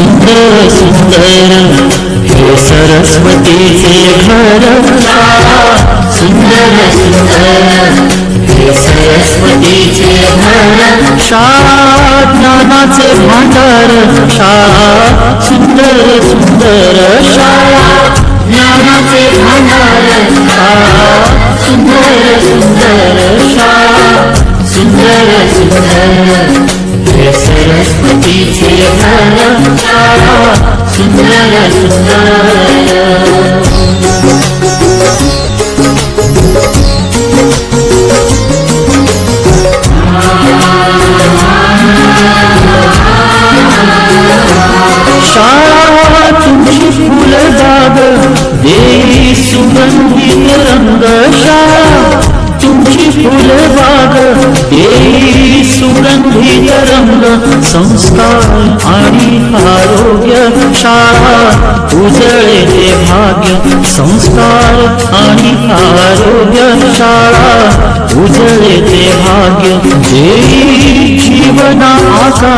सुंदर सुंदर हे सरस्वतीचे घर शाळा सुंदर सुंदर हे सरस्वतीचे घर शाळा ज्ञानाचे भांडार शाळा सुंदर सुंदर शाळा ज्ञानाचे भांडार शाळा सुंदर सुंदर शाळा सुंदर सुंदर हे घर शाळा सुंदर शाळा तुमची फुलबाग देई सुगंधित रंग शाळा तुमची फुलबाग रंग संस्कार आणि आरोग्य शाळा उजळे ते भाग्य संस्कार आणि आरोग्य शाळा उजळे ते भाग्य जे जीवना आकार